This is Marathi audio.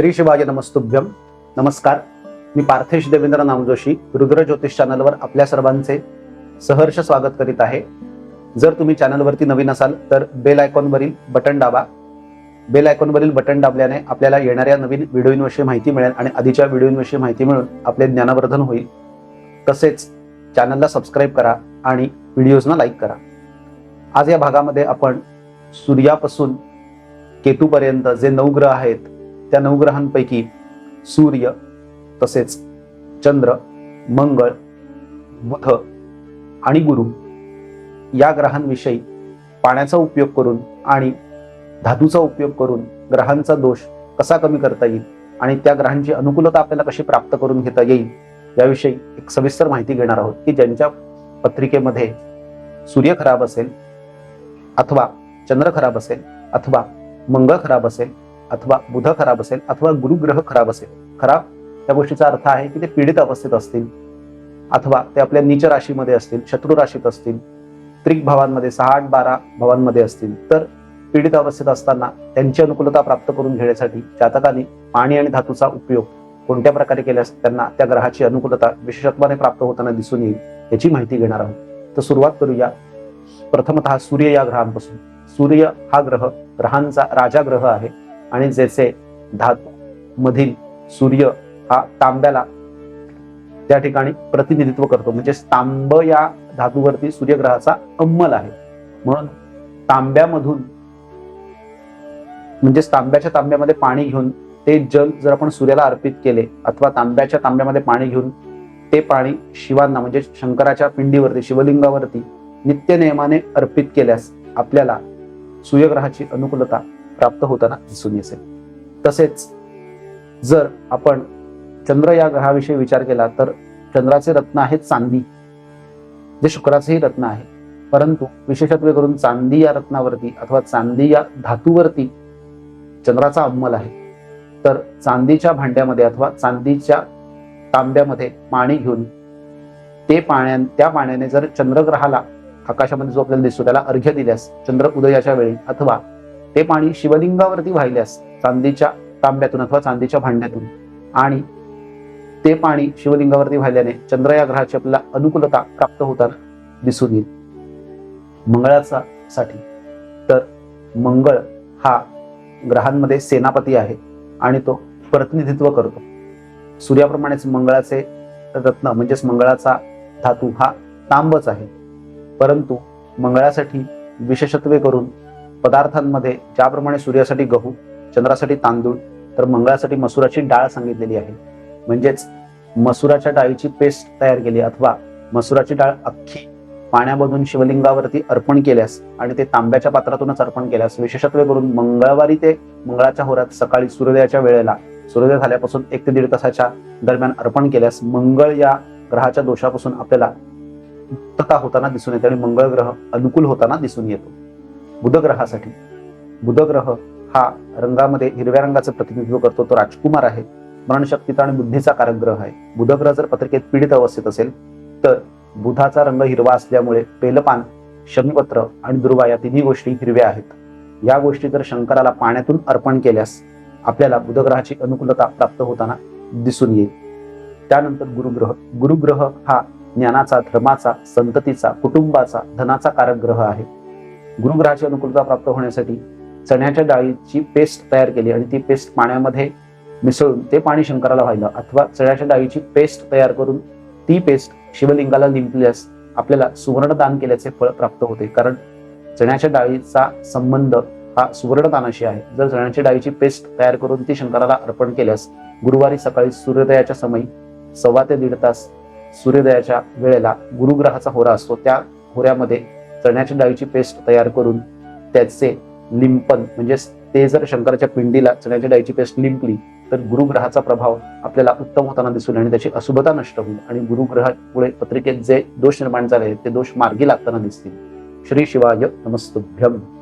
श्री शिवाजी नमस्तुभ्यम नमस्कार. मी पार्थेश देवेंद्र नामजोशी रुद्र ज्योतिष चॅनलवर आपल्या सर्वांचे सहर्ष स्वागत करीत आहे. जर तुम्ही चॅनलवरती नवीन असाल तर बेल आयकॉनवरील बटन दाबा. बेल आयकॉनवरील बटन दाबल्याने आपल्याला येणाऱ्या नवीन व्हिडिओंविषयी माहिती मिळेल आणि आधीच्या व्हिडिओंविषयी माहिती मिळून आपले ज्ञानवर्धन होईल. तसेच चॅनलला सबस्क्राईब करा आणि व्हिडिओजना लाईक करा. आज या भागामध्ये आपण सूर्यापासून केतूपर्यंत जे नऊ ग्रह आहेत त्या नऊ ग्रहांपैकी सूर्य तसेच चंद्र मंगळ बुध आणि गुरु या ग्रहांविषयी पाण्याचा उपयोग करून आणि धातूचा उपयोग करून ग्रहांचा दोष कसा कमी करता येईल आणि त्या ग्रहांची अनुकूलता आपल्याला कशी प्राप्त करून घेता येईल याविषयी एक सविस्तर माहिती घेणार आहोत की ज्यांच्या पत्रिकेमध्ये सूर्य खराब असेल अथवा चंद्र खराब असेल अथवा मंगळ खराब असेल अथवा बुध खराब असेल अथवा गुरुग्रह खराब असेल खराब? त्या गोष्टीचा अर्थ आहे की ते पीडित अवस्थेत असतील अथवा ते आपल्या नीच राशीमध्ये असतील शत्रू राशीत असतील त्रिक भावांमध्ये सहा आठ बारा भावांमध्ये असतील. तर पीडित अवस्थेत असताना त्यांची अनुकूलता प्राप्त करून घेण्यासाठी जातकाने पाणी आणि धातूचा उपयोग कोणत्या प्रकारे केल्यास त्यांना त्या ग्रहाची अनुकूलता विशेषत्वाने प्राप्त होताना दिसून येईल याची माहिती घेणार आहोत. तर सुरुवात करूया. प्रथमतः सूर्य या ग्रहांपासून. सूर्य हा ग्रह ग्रहांचा राजा ग्रह आहे. आणि जसे धातू मधील सूर्य हा तांब्याला त्या ठिकाणी प्रतिनिधित्व करतो म्हणजे तांब या धातूवरती सूर्यग्रहाचा अंमल आहे. म्हणून तांब्यामधून म्हणजे तांब्याच्या तांब्यामध्ये पाणी घेऊन ते जल जर आपण सूर्याला अर्पित केले अथवा तांब्याच्या तांब्यामध्ये पाणी घेऊन ते पाणी शिवांना म्हणजे शंकराच्या पिंडीवरती शिवलिंगावरती नित्य नियमाने अर्पित केल्यास आपल्याला सूर्यग्रहाची अनुकूलता प्राप्त होताना दिसून येते. तसेच जर आपण चंद्र या ग्रहाविषयी विचार केला तर चंद्राचे रत्न आहेत चांदी. जे शुक्राचेही रत्न आहे. परंतु विशेषत्वे करून चांदी या रत्नावरती अथवा चांदी या धातूवरती चंद्राचा अंमल आहे. तर चांदीच्या भांड्यामध्ये अथवा चांदीच्या तांब्यामध्ये पाणी घेऊन ते पाण्या त्या पाण्याने जर चंद्रग्रहाला आकाशामध्ये जो आपल्याला दिसतो त्याला अर्घ्य दिल्यास चंद्र उदयाच्या वेळी अथवा ते पाणी शिवलिंगावरती वाहिल्यास चांदीच्या तांब्यातून अथवा चांदीच्या भांड्यातून. आणि ते पाणी शिवलिंगावरती वाहिल्याने चंद्र या ग्रहाची आपल्याला अनुकूलता प्राप्त होताना दिसून येईल. मंगळाचा साठी. तर मंगळ हा ग्रहांमध्ये सेनापती आहे आणि तो प्रतिनिधित्व करतो. सूर्याप्रमाणेच मंगळाचे रत्न म्हणजेच मंगळाचा धातू हा तांबच आहे. परंतु मंगळासाठी विशेषत्वे करून पदार्थांमध्ये ज्याप्रमाणे सूर्यासाठी गहू चंद्रासाठी तांदूळ तर मंगळासाठी मसुराची डाळ सांगितलेली आहे. म्हणजेच मसुराच्या डाळीची पेस्ट तयार केली अथवा मसुराची डाळ अख्खी पाण्यामधून शिवलिंगावरती अर्पण केल्यास आणि ते तांब्याच्या पात्रातूनच अर्पण केल्यास विशेषत्वे करून मंगळवारी ते मंगळाच्या होरात सकाळी सूर्योदयाच्या वेळेला सूर्योदय झाल्यापासून एक ते दीड तासाच्या दरम्यान अर्पण केल्यास मंगळ या ग्रहाच्या दोषापासून आपल्याला मुक्तता होताना दिसून येते आणि मंगळ ग्रह अनुकूल होताना दिसून येतो. बुधग्रहासाठी. बुधग्रह हा रंगामध्ये हिरव्या रंगाचं प्रतिनिधित्व करतो. तो राजकुमार आहे. मरणशक्तीचा आणि बुद्धीचा कारक ग्रह आहे. बुधग्रह जर पत्रिकेत पीडित अवस्थेत असेल तर बुधाचा रंग हिरवा असल्यामुळे पेलपान शमीपत्र आणि दुर्वा या तिन्ही गोष्टी हिरव्या आहेत. या गोष्टी जर शंकराला पाण्यातून अर्पण केल्यास आपल्याला बुधग्रहाची अनुकूलता प्राप्त होताना दिसून येईल. त्यानंतर गुरुग्रह. गुरुग्रह हा ज्ञानाचा धर्माचा संततीचा कुटुंबाचा धनाचा कारक ग्रह आहे. गुरुग्रहाची अनुकूलता प्राप्त होण्यासाठी चण्याच्या डाळीची पेस्ट तयार केली आणि ती पेस्ट पाण्यामध्ये मिसळून ते पाणी शंकराला व्हायला अथवा चण्याच्या डाळीची पेस्ट तयार करून ती पेस्ट शिवलिंगाला लिंपल्यास आपल्याला सुवर्णदान केल्याचे फळ प्राप्त होते. कारण चण्याच्या डाळीचा संबंध हा सुवर्णदानाशी आहे. जर चण्याच्या डाळीची पेस्ट तयार करून ती शंकराला अर्पण केल्यास गुरुवारी सकाळी सूर्योदयाच्या समयी सव्वा ते दीड तास सूर्योदयाच्या वेळेला गुरुग्रहाचा होरा असतो. त्या होऱ्यामध्ये चण्याच्या डाळीची पेस्ट तयार करून त्याचे लिंपन म्हणजे ते जर शंकराच्या पिंडीला चण्याच्या डाळीची पेस्ट लिंपली तर गुरुग्रहाचा प्रभाव आपल्याला उत्तम होताना दिसून आणि त्याची अशुभता नष्ट होईल. आणि गुरुग्रहामुळे पत्रिकेत जे दोष निर्माण झाले ते दोष मार्गी लागताना दिसतील. श्री शिवाय नमस्तुभ्यम.